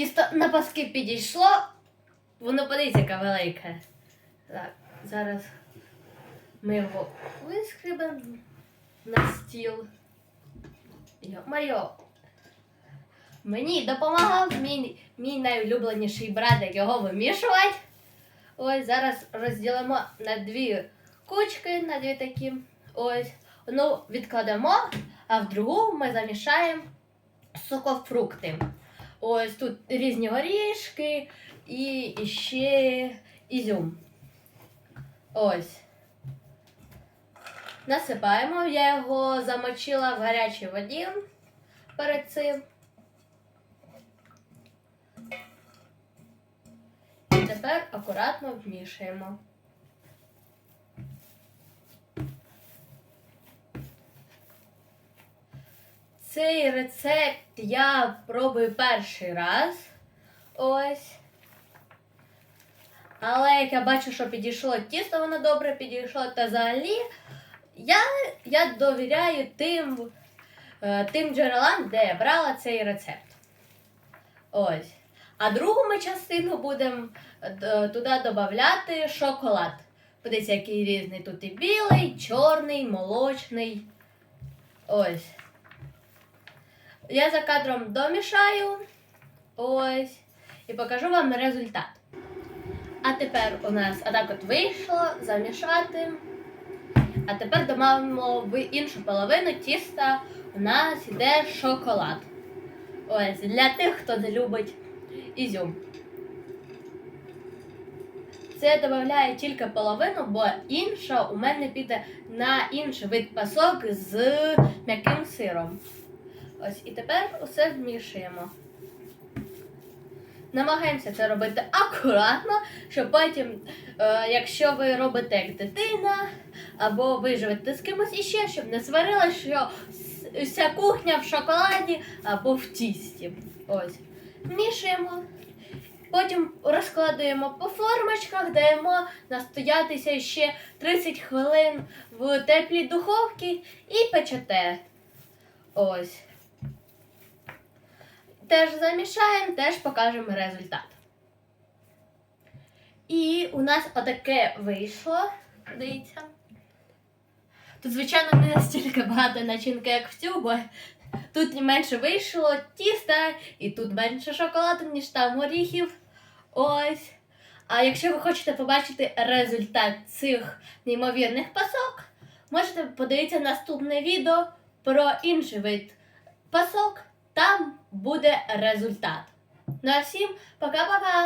Тісто на паски підійшло, воно подивіться, яке велике. Так, зараз ми його вискребемо на стіл. Йо-майо. Мені допомагав мій, мій найулюбленіший братик його вимішувати. Ось зараз розділимо на дві кучки, на дві такі. Ось. Одну відкладемо, а в другу ми замішаємо сокофрукти. Ось тут різні горішки і ще ізюм. Ось. Насипаємо. Я його замочила в гарячій воді перед цим. І тепер акуратно вмішуємо. Цей рецепт я пробую перший раз. Ось. Але як я бачу, що підійшло тісто, воно добре підійшло, та взагалі я, я довіряю тим, е, тим джерелам, де я брала цей рецепт. Ось. А другу ми частину будемо е, туди додати шоколад. Подивіться, який різний. Тут і білий, чорний, молочний. Ось. Я за кадром домішаю. Ось. І покажу вам результат. А тепер у нас отак от вийшло замішати. А тепер додамо в іншу половину тіста у нас йде шоколад. Ось для тих, хто не любить ізюм. Це я додаю тільки половину, бо інша у мене піде на інший вид пасок з м'яким сиром. Ось і тепер усе вмішуємо. Намагаємося це робити акуратно, щоб потім, е, якщо ви робите як дитина, або ви живете з кимось іще, щоб не сварилось, що вся кухня в шоколаді або в тісті. Ось. Вмішуємо. Потім розкладуємо по формочках, даємо настоятися ще 30 хвилин в теплій духовці і печете. Ось. Теж замішаємо, теж покажемо результат. І у нас отаке вийшло. Дивіться. Тут, звичайно, не настільки багато начинки, як в цю, бо тут менше вийшло тіста, і тут менше шоколаду, ніж там горіхів. Ось. А якщо ви хочете побачити результат цих неймовірних пасок, можете подивитися наступне відео про інший вид пасок. Там буде результат. Ну а всім пока-пока!